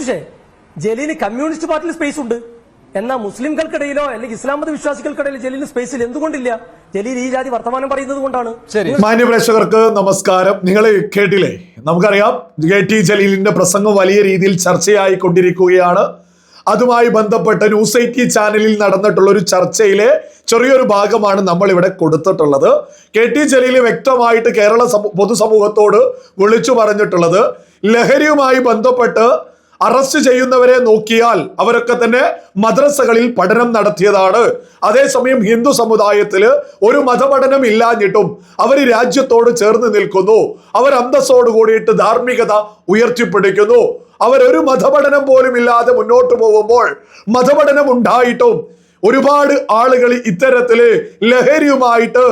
പക്ഷേ ജലീലിന് കമ്മ്യൂണിസ്റ്റ് പാർട്ടിയിൽ സ്പേസ് ഉണ്ട്. എന്നാൽ മുസ്ലിംകൾക്കിടയിലോ അല്ലെങ്കിൽ ഇസ്ലാം മത വിശ്വാസികൾക്കിടയിൽ ജലീലിന് സ്പേസിൽ എന്തുകൊണ്ടില്ല? ജലീൽ ഈ ജാതി വർത്തമാനം പറയുന്നത് കൊണ്ടാണ്. ശരി. മാന്യ പ്രേക്ഷകർക്ക് നമസ്കാരം. നിങ്ങൾ കേട്ടില്ലേ? നമുക്കറിയാം കെ ടി ജലീലിന്റെ പ്രസംഗം വലിയ രീതിയിൽ ചർച്ചയായി കൊണ്ടിരിക്കുകയാണ് അതുമായി ബന്ധപ്പെട്ട് ന്യൂസ് എയ്റ്റി ചാനലിൽ നടന്നിട്ടുള്ള ഒരു ചർച്ചയിലെ ചെറിയൊരു ഭാഗമാണ് നമ്മൾ ഇവിടെ കൊടുത്തിട്ടുള്ളത്. കെ ടി ജലീൽ വ്യക്തമായിട്ട് കേരള പൊതുസമൂഹത്തോട് വിളിച്ചു പറഞ്ഞിട്ടുള്ളത് ലഹരിയുമായി ബന്ധപ്പെട്ട് അറസ്റ്റ് ചെയ്യുന്നവരെ നോക്കിയാൽ അവരൊക്കെ തന്നെ മദ്രസകളിൽ പഠനം നടത്തിയതാണ്. അതേസമയം ഹിന്ദു സമുദായത്തിൽ ഒരു മതപഠനം ഇല്ലാഞ്ഞിട്ടും അവർ രാജ്യത്തോട് ചേർന്ന് നിൽക്കുന്നു. അവർ അന്തസ്സോട് കൂടിയിട്ട് ധാർമ്മികത ഉയർത്തിപ്പിടിക്കുന്നു. അവരൊരു മതപഠനം പോലും ഇല്ലാതെ മുന്നോട്ട് പോകുമ്പോൾ മതപഠനം ഉണ്ടായിട്ടും ഒരുപാട് ആളുകൾ ഇത്തരത്തിൽ ലഹരിയുമായിട്ട്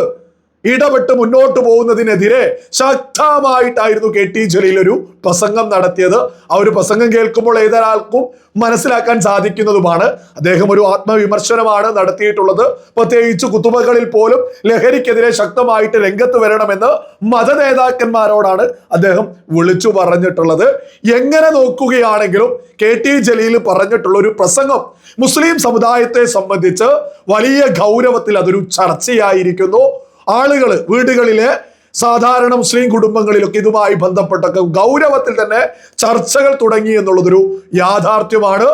ഇടപെട്ട് മുന്നോട്ട് പോകുന്നതിനെതിരെ ശക്തമായിട്ടായിരുന്നു കെ ടി ജലീൽ ഒരു പ്രസംഗം നടത്തിയത്. ആ ഒരു പ്രസംഗം കേൾക്കുമ്പോൾ ഏതൊരാൾക്കും മനസ്സിലാക്കാൻ സാധിക്കുന്നതുമാണ്. അദ്ദേഹം ഒരു ആത്മവിമർശനമാണ് നടത്തിയിട്ടുള്ളത്. പ്രത്യേകിച്ച് കുത്തുബകളിൽ പോലും ലഹരിക്കെതിരെ ശക്തമായിട്ട് രംഗത്ത് വരണമെന്ന് മത നേതാക്കന്മാരോടാണ് അദ്ദേഹം വിളിച്ചു പറഞ്ഞിട്ടുള്ളത്. എങ്ങനെ നോക്കുകയാണെങ്കിലും കെ ടി ജലീൽ പറഞ്ഞിട്ടുള്ള ഒരു പ്രസംഗം മുസ്ലിം സമുദായത്തെ സംബന്ധിച്ച് വലിയ ഗൗരവത്തിൽ അതൊരു ചർച്ചയായിരിക്കുന്നു. ആളുകൾ വീടുകളിലെ സാധാരണ മുസ്ലിം കുടുംബങ്ങളിലൊക്കെ ഇതുമായി ബന്ധപ്പെട്ടൊക്കെ ഗൗരവത്തിൽ തന്നെ ചർച്ചകൾ തുടങ്ങി എന്നുള്ളതൊരു യാഥാർത്ഥ്യമാണ്.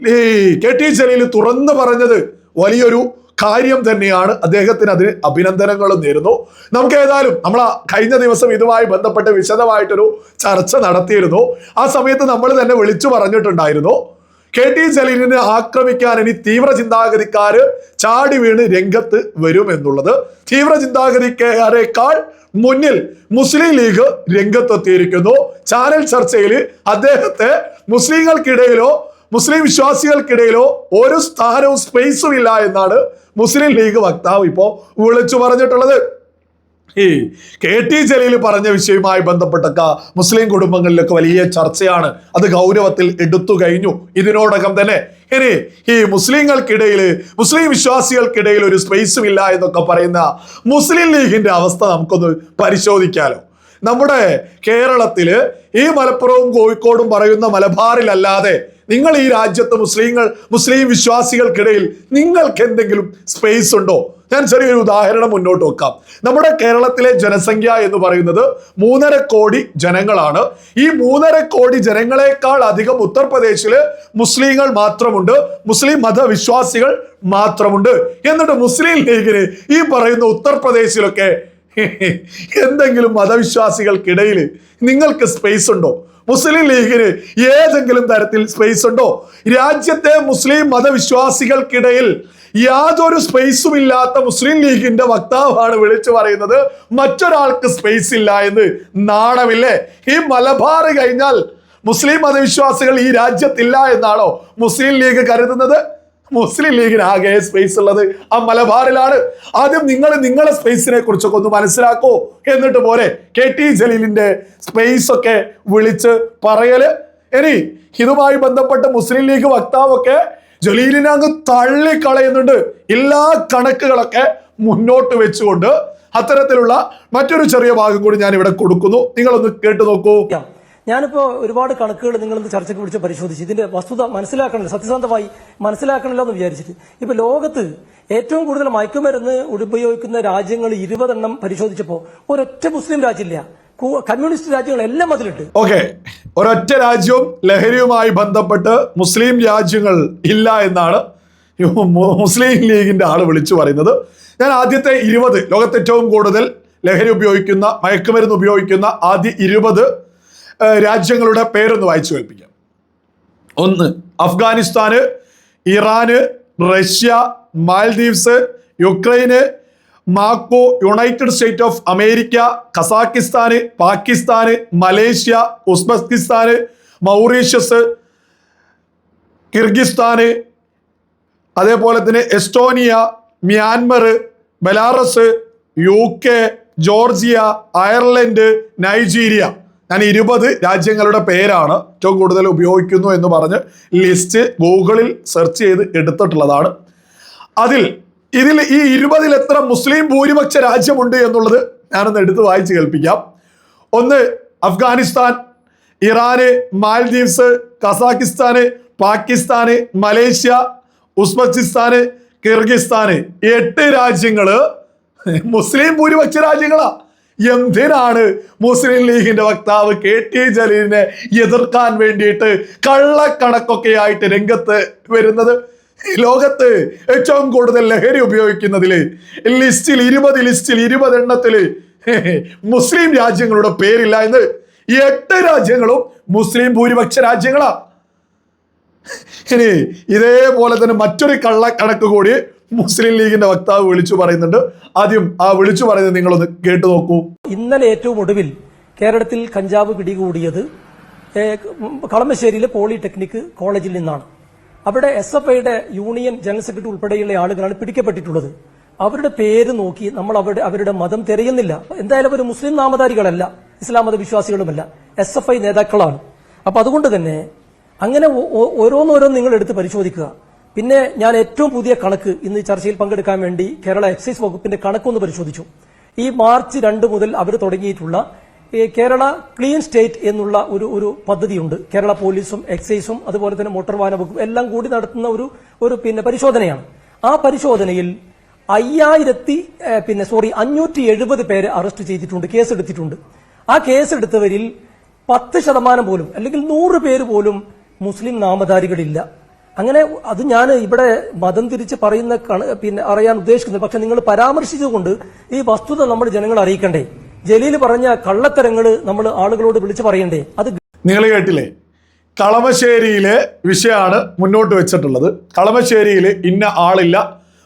ഈ കെ ടി ജലീൽ തുറന്നു പറഞ്ഞത് വലിയൊരു കാര്യം തന്നെയാണ്. അദ്ദേഹത്തിന് അതിന് അഭിനന്ദനങ്ങളും നേരുന്നു. നമുക്ക് ഏതായാലും നമ്മൾ കഴിഞ്ഞ ദിവസം ഇതുമായി ബന്ധപ്പെട്ട് വിശദമായിട്ടൊരു ചർച്ച നടത്തിയിരുന്നു. ആ സമയത്ത് നമ്മൾ തന്നെ വിളിച്ചു പറഞ്ഞിട്ടുണ്ടായിരുന്നു. കെ ടി ജലീലിനെ ആക്രമിക്കാൻ ഇനി തീവ്ര ചിന്താഗതിക്കാര് ചാടി വീണ് രംഗത്ത് വരും എന്നുള്ളത്. തീവ്ര ചിന്താഗതിക്കാരേക്കാൾ മുന്നിൽ മുസ്ലിം ലീഗ് രംഗത്തെത്തിയിരിക്കുന്നു. ചാനൽ ചർച്ചയിൽ അദ്ദേഹത്തെ മുസ്ലിങ്ങൾക്കിടയിലോ മുസ്ലിം വിശ്വാസികൾക്കിടയിലോ ഒരു സ്ഥാനവും സ്പേസും ഇല്ല എന്നാണ് മുസ്ലിം ലീഗ് വക്താവ് ഇപ്പോൾ വിളിച്ചു പറഞ്ഞിട്ടുള്ളത്. ഈ കെ ടി ജലീൽ പറഞ്ഞ വിഷയവുമായി ബന്ധപ്പെട്ടൊക്കെ മുസ്ലിം കുടുംബങ്ങളിലൊക്കെ വലിയ ചർച്ചയാണ്. അത് ഗൗരവത്തിൽ എടുത്തു കഴിഞ്ഞു. ഇതിനോടകം തന്നെ ഇനി ഈ മുസ്ലിങ്ങൾക്കിടയിൽ മുസ്ലിം വിശ്വാസികൾക്കിടയിൽ ഒരു സ്പേസും ഇല്ല എന്നൊക്കെ പറയുന്ന മുസ്ലിം ലീഗിന്റെ അവസ്ഥ നമുക്കൊന്ന് പരിശോധിക്കാലോ. നമ്മുടെ കേരളത്തിൽ ഈ മലപ്പുറവും കോഴിക്കോടും പറയുന്ന മലബാറിലല്ലാതെ നിങ്ങൾ ഈ രാജ്യത്ത് മുസ്ലിങ്ങൾ മുസ്ലിം വിശ്വാസികൾക്കിടയിൽ നിങ്ങൾക്ക് എന്തെങ്കിലും സ്പേസ് ഉണ്ടോ? ഞാൻ ചെറിയൊരു ഉദാഹരണം മുന്നോട്ട് വെക്കാം. നമ്മുടെ കേരളത്തിലെ ജനസംഖ്യ എന്ന് പറയുന്നത് മൂന്നര കോടി ജനങ്ങളാണ്. ഈ മൂന്നര കോടി ജനങ്ങളെക്കാൾ അധികം ഉത്തർപ്രദേശിൽ മുസ്ലിങ്ങൾ മാത്രമുണ്ട്. മുസ്ലിം മതവിശ്വാസികൾ മാത്രമുണ്ട്. എന്നിട്ട് മുസ്ലിം ലീഗിന് ഈ പറയുന്ന ഉത്തർപ്രദേശിലൊക്കെ എന്തെങ്കിലും മതവിശ്വാസികൾക്കിടയിൽ നിങ്ങൾക്ക് സ്പേസ് ഉണ്ടോ? മുസ്ലിം ലീഗിന് ഏതെങ്കിലും തരത്തിൽ സ്പേസ് ഉണ്ടോ? രാജ്യത്തെ മുസ്ലിം മതവിശ്വാസികൾക്കിടയിൽ യാതൊരു സ്പേസും ഇല്ലാത്ത മുസ്ലിം ലീഗിന്റെ വക്താവാണ് വിളിച്ചു പറയുന്നത്. മറ്റൊരാൾക്ക് സ്പേസ് ഇല്ല എന്ന് നാണമില്ലേ? ഈ മലബാർ കഴിഞ്ഞാൽ മുസ്ലിം മതവിശ്വാസികൾ ഈ രാജ്യത്തില്ല എന്നാണോ മുസ്ലിം ലീഗ് കരുതുന്നത്? മുസ്ലിം ലീഗിന് ആകെ സ്പേസ് ഉള്ളത് ആ മലബാറിലാണ്. ആദ്യം നിങ്ങൾ നിങ്ങളെ സ്പേസിനെ കുറിച്ചൊക്കെ ഒന്ന് മനസ്സിലാക്കൂ. എന്നിട്ട് പോരെ കെ ടി ജലീലിന്റെ സ്പേസ് ഒക്കെ വിളിച്ച് പറയൽ. ഇനി ഇതുമായി ബന്ധപ്പെട്ട് മുസ്ലിം ലീഗ് വക്താവൊക്കെ ജലീലിനെ അങ്ങ് തള്ളിക്കളയുന്നുണ്ട്. എല്ലാ കണക്കുകളൊക്കെ മുന്നോട്ട് വെച്ചുകൊണ്ട് അത്തരത്തിലുള്ള മറ്റൊരു ചെറിയ ഭാഗം കൂടി ഞാൻ ഇവിടെ കൊടുക്കുന്നു. നിങ്ങളൊന്ന് കേട്ടു നോക്കൂ. ഞാനിപ്പോ ഒരുപാട് കണക്കുകൾ നിങ്ങൾ ഇന്ന് ചർച്ചയ്ക്ക് വിളിച്ച് പരിശോധിച്ച്. ഇതിന്റെ വസ്തുത മനസ്സിലാക്കണമല്ലോ സത്യസന്ധമായി മനസ്സിലാക്കണമല്ലോ എന്ന് വിചാരിച്ചിട്ട്. ഇപ്പൊ ലോകത്ത് ഏറ്റവും കൂടുതൽ മയക്കുമരുന്ന് ഉപയോഗിക്കുന്ന രാജ്യങ്ങൾ ഇരുപതെണ്ണം പരിശോധിച്ചപ്പോ ഒരൊറ്റ മുസ്ലിം രാജ്യമില്ല. കമ്മ്യൂണിസ്റ്റ് രാജ്യങ്ങളെല്ലാം അതിലിട്ട് ഓക്കെ. ഒരൊറ്റ രാജ്യവും ലഹരിയുമായി ബന്ധപ്പെട്ട് മുസ്ലിം രാജ്യങ്ങൾ ഇല്ല എന്നാണ് മുസ്ലിം ലീഗിന്റെ ആൾ വിളിച്ചു പറയുന്നത്. ഞാൻ ആദ്യത്തെ ഇരുപത് ലോകത്ത് ഏറ്റവും കൂടുതൽ ലഹരി ഉപയോഗിക്കുന്ന മയക്കുമരുന്ന് ഉപയോഗിക്കുന്ന ആദ്യ ഇരുപത് രാജ്യങ്ങളുടെ പേരൊന്ന് വായിച്ചു കേൾപ്പിക്കാം. ഒന്ന് Afghanistan Iran Russia Maldives Ukraine Macao United State of America Kazakhstan Pakistan Malaysia Uzbekistan Mauritius Kyrgyzstan അതേപോലെ തന്നെ Estonia Myanmar Belarus U K Georgia Ireland Nigeria. ഞാൻ ഇരുപത് രാജ്യങ്ങളുടെ പേരാണ് ഏറ്റവും കൂടുതൽ ഉപയോഗിക്കുന്നു എന്ന് പറഞ്ഞ് ലിസ്റ്റ് ഗൂഗിളിൽ സെർച്ച് ചെയ്ത് എടുത്തിട്ടുള്ളതാണ്. അതിൽ ഇതിൽ ഈ ഇരുപതിൽ എത്ര മുസ്ലിം ഭൂരിപക്ഷ രാജ്യമുണ്ട് എന്നുള്ളത് ഞാനൊന്ന് എടുത്ത് വായിച്ച് കേൾപ്പിക്കാം. ഒന്ന് അഫ്ഗാനിസ്ഥാൻ ഇറാന് മാൽദീവ്സ് കസാക്കിസ്ഥാന് പാകിസ്ഥാന് മലേഷ്യ ഉസ്ബെക്കിസ്ഥാന് കിർഗിസ്ഥാന്. എട്ട് രാജ്യങ്ങൾ മുസ്ലിം ഭൂരിപക്ഷ രാജ്യങ്ങളാ. എന്തിനാണ് മുസ്ലിം ലീഗിന്റെ വക്താവ് കെ ടി ജലീലിനെ എതിർക്കാൻ വേണ്ടിയിട്ട് കള്ളക്കണക്കൊക്കെ ആയിട്ട് രംഗത്ത് വരുന്നത്? ലോകത്ത് ഏറ്റവും കൂടുതൽ ലഹരി ഉപയോഗിക്കുന്നതിൽ ലിസ്റ്റിൽ ഇരുപത് ലിസ്റ്റിൽ ഇരുപത് എണ്ണത്തിൽ മുസ്ലിം രാജ്യങ്ങളുടെ പേരില്ല എന്ന് എട്ട് രാജ്യങ്ങളും മുസ്ലിം ഭൂരിപക്ഷ രാജ്യങ്ങളാ. ഇനി ഇതേപോലെ തന്നെ മറ്റൊരു കള്ളക്കണക്ക് കൂടി മുസ്ലിം ലീഗിന്റെ വക്താവ് വിളിച്ചു പറയുന്നുണ്ട്. ആദ്യം ആ വിളിച്ചു പറയുന്നത് നിങ്ങളൊന്ന് കേട്ടു നോക്കൂ. ഇന്നലെ ഏറ്റവും ഒടുവിൽ കേരളത്തിൽ കഞ്ചാവ് പിടികൂടിയത് കളമശ്ശേരിയിലെ പോളിടെക്നിക് കോളേജിൽ നിന്നാണ്. അവിടെ എസ് എഫ് ഐയുടെ യൂണിയൻ ജനറൽ സെക്രട്ടറി ഉൾപ്പെടെയുള്ള ആളുകളാണ് പിടിക്കപ്പെട്ടിട്ടുള്ളത്. അവരുടെ പേര് നോക്കി നമ്മൾ അവരുടെ അവരുടെ മതം തിരയുന്നില്ല. എന്തായാലും അവർ മുസ്ലിം നാമധാരികളല്ല ഇസ്ലാം മത വിശ്വാസികളുമല്ല എസ് എഫ് ഐ നേതാക്കളാണ്. അപ്പൊ അതുകൊണ്ട് തന്നെ അങ്ങനെ ഓരോന്നോരോന്ന് നിങ്ങൾ എടുത്ത് പരിശോധിക്കുക. പിന്നെ ഞാൻ ഏറ്റവും പുതിയ കണക്ക് ഇന്ന് ചർച്ചയിൽ പങ്കെടുക്കാൻ വേണ്ടി കേരള എക്സൈസ് വകുപ്പിന്റെ കണക്കൊന്ന് പരിശോധിച്ചു. ഈ മാർച്ച് രണ്ട് മുതൽ അവർ തുടങ്ങിയിട്ടുള്ള കേരള ക്ലീൻ സ്റ്റേറ്റ് എന്നുള്ള ഒരു ഒരു പദ്ധതിയുണ്ട്. കേരള പോലീസും എക്സൈസും അതുപോലെ തന്നെ മോട്ടോർ വാഹന വകുപ്പും എല്ലാം കൂടി നടത്തുന്ന ഒരു ഒരു പിന്നെ പരിശോധനയാണ്. ആ പരിശോധനയിൽ അയ്യായിരത്തി പിന്നെ സോറി അഞ്ഞൂറ്റി എഴുപത് പേരെ അറസ്റ്റ് ചെയ്തിട്ടുണ്ട് കേസെടുത്തിട്ടുണ്ട്. ആ കേസെടുത്തവരിൽ പത്ത് ശതമാനം പോലും അല്ലെങ്കിൽ നൂറ് പേര് പോലും മുസ്ലിം നാമധാരികളില്ല. അങ്ങനെ അത് ഞാൻ ഇവിടെ മതം തിരിച്ച് പറയുന്ന പിന്നെ അറിയാൻ ഉദ്ദേശിക്കുന്നത് പക്ഷെ നിങ്ങൾ പരാമർശിച്ചുകൊണ്ട് ഈ വസ്തുത നമ്മൾ ജനങ്ങൾ അറിയിക്കണ്ടേ. ജലീൽ പറഞ്ഞ കള്ളത്തരങ്ങൾ നമ്മൾ ആളുകളോട് വിളിച്ചു പറയണ്ടേ. അത് നിങ്ങൾ കേട്ടില്ലേ? കളമശ്ശേരിയിലെ വിഷയമാണ് മുന്നോട്ട് വെച്ചിട്ടുള്ളത്. കളമശ്ശേരിയിൽ ഇന്ന ആളില്ല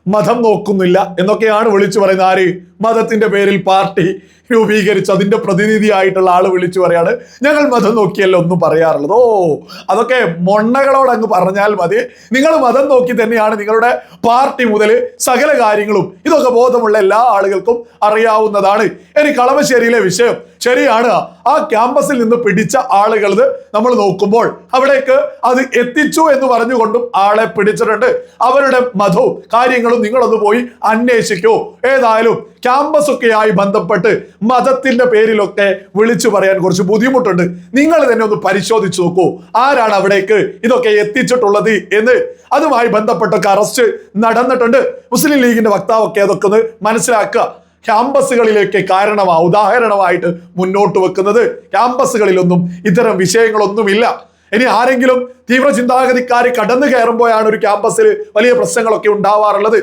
മതം നോക്കുന്നില്ല എന്നൊക്കെയാണ് വിളിച്ചു പറയുന്നത്. ആര്? മതത്തിന്റെ പേരിൽ പാർട്ടി രൂപീകരിച്ച് അതിന്റെ പ്രതിനിധിയായിട്ടുള്ള ആൾ വിളിച്ചു പറയാണ്. ഞങ്ങൾ മതം നോക്കിയല്ലോ ഒന്നും പറയാറുള്ളത്? ഓ അതൊക്കെ മൊണ്ണകളോട് അങ്ങ് പറഞ്ഞാൽ മതി. നിങ്ങൾ മതം നോക്കി തന്നെയാണ് നിങ്ങളുടെ പാർട്ടി മുതൽ സകല കാര്യങ്ങളും. ഇതൊക്കെ ബോധമുള്ള എല്ലാ ആളുകൾക്കും അറിയാവുന്നതാണ്. ഇനി കളമശ്ശേരിയിലെ വിഷയം ശരിയാണ്. ആ ക്യാമ്പസിൽ നിന്ന് പിടിച്ച ആളുകൾ നമ്മൾ നോക്കുമ്പോൾ അവിടേക്ക് അത് എത്തിച്ചു എന്ന് പറഞ്ഞുകൊണ്ടും ആളെ പിടിച്ചിട്ടുണ്ട്. അവരുടെ മതവും കാര്യങ്ങളും നിങ്ങളൊന്ന് പോയി അന്വേഷിക്കൂ. ഏതായാലും ക്യാമ്പസ് ഒക്കെയായി ബന്ധപ്പെട്ട് മതത്തിന്റെ പേരിലൊക്കെ വിളിച്ചു പറയാൻ കുറച്ച് ബുദ്ധിമുട്ടുണ്ട്. നിങ്ങൾ തന്നെ ഒന്ന് പരിശോധിച്ചു നോക്കൂ. ആരാണ് അവിടേക്ക് ഇതൊക്കെ എത്തിച്ചിട്ടുള്ളത് എന്ന്. അതുമായി ബന്ധപ്പെട്ടൊക്കെ അറസ്റ്റ് നടന്നിട്ടുണ്ട്. മുസ്ലിം ലീഗിന്റെ വക്താവൊക്കെ അതൊക്കെ ഒന്ന് മനസ്സിലാക്കുക. ക്യാമ്പസുകളിലേക്ക് കാരണമാ ഉദാഹരണമായിട്ട് മുന്നോട്ട് വെക്കുന്നത്. ക്യാമ്പസുകളിലൊന്നും ഇത്തരം വിഷയങ്ങളൊന്നുമില്ല. ഇനി ആരെങ്കിലും തീവ്ര ചിന്താഗതിക്കാർ കടന്നു കയറുമ്പോഴാണ് ഒരു ക്യാമ്പസിൽ വലിയ പ്രശ്നങ്ങളൊക്കെ ഉണ്ടാവാറുള്ളത്.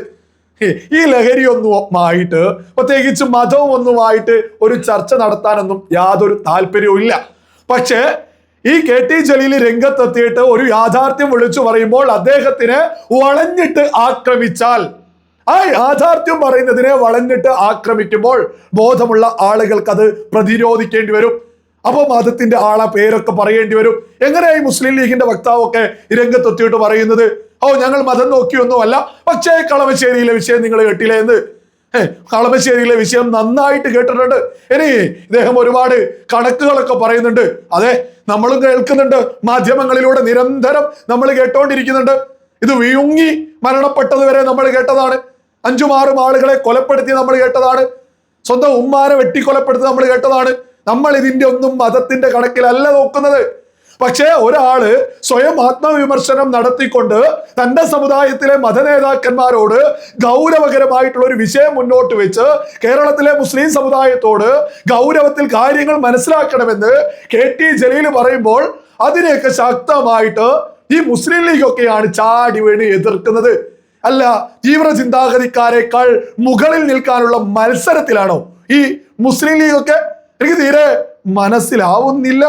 ഈ ലഹരിയൊന്നുമായിട്ട് പ്രത്യേകിച്ച് മതവും ഒന്നുമായിട്ട് ഒരു ചർച്ച നടത്താനൊന്നും യാതൊരു താല്പര്യവും ഇല്ല. പക്ഷേ ഈ കെ ടി ജലീൽ രംഗത്തെത്തിയിട്ട് ഒരു യാഥാർത്ഥ്യം വിളിച്ചു പറയുമ്പോൾ അദ്ദേഹത്തിന് വളഞ്ഞിട്ട് ആക്രമിച്ചാൽ ആ യാഥാർത്ഥ്യം പറയുന്നതിനെ വളഞ്ഞിട്ട് ആക്രമിക്കുമ്പോൾ ബോധമുള്ള ആളുകൾക്ക് അത് പ്രതിരോധിക്കേണ്ടി വരും. അപ്പൊ മതത്തിന്റെ ആളെ പേരൊക്കെ പറയേണ്ടി വരും. എങ്ങനെയായി മുസ്ലിം ലീഗിന്റെ വക്താവൊക്കെ രംഗത്തെത്തിയിട്ട് പറയുന്നത്? ഓ ഞങ്ങൾ മതം നോക്കിയൊന്നുമല്ല. പക്ഷേ കളമശ്ശേരിയിലെ വിഷയം നിങ്ങൾ കേട്ടില്ലേ എന്ന്? കളമശ്ശേരിയിലെ വിഷയം നന്നായിട്ട് കേട്ടിട്ടുണ്ട്. ഇനി ഇദ്ദേഹം ഒരുപാട് കണക്കുകളൊക്കെ പറയുന്നുണ്ട്. അതെ നമ്മളും കേൾക്കുന്നുണ്ട്. മാധ്യമങ്ങളിലൂടെ നിരന്തരം നമ്മൾ കേട്ടോണ്ടിരിക്കുന്നുണ്ട്. ഇത് വിഴുങ്ങി മരണപ്പെട്ടത് വരെ നമ്മൾ കേട്ടതാണ്. അഞ്ചും ആറും ആളുകളെ കൊലപ്പെടുത്തി നമ്മൾ കേട്ടതാണ്. സ്വന്തം ഉമ്മാനെ വെട്ടിക്കൊലപ്പെടുത്തി നമ്മൾ കേട്ടതാണ്. നമ്മൾ ഇതിന്റെ ഒന്നും മതത്തിന്റെ കണക്കിലല്ല നോക്കുന്നത്. പക്ഷേ ഒരാൾ സ്വയം ആത്മവിമർശനം നടത്തിക്കൊണ്ട് തന്റെ സമുദായത്തിലെ മതനേതാക്കന്മാരോട് ഗൗരവകരമായിട്ടുള്ള ഒരു വിഷയം മുന്നോട്ട് വെച്ച് കേരളത്തിലെ മുസ്ലിം സമുദായത്തോട് ഗൗരവത്തിൽ കാര്യങ്ങൾ മനസ്സിലാക്കണമെന്ന് കെ ടി ജലീൽ പറയുമ്പോൾ അതിനെയൊക്കെ ശക്തമായിട്ട് ഈ മുസ്ലിം ലീഗ് ഒക്കെയാണ് ചാടി വീണ് എതിർക്കുന്നത്. അല്ല തീവ്ര ചിന്താഗതിക്കാരെക്കാൾ മുകളിൽ നിൽക്കാനുള്ള മത്സരത്തിലാണോ ഈ മുസ്ലിം ലീഗൊക്കെ? എനിക്ക് തീരെ മനസ്സിലാവുന്നില്ല.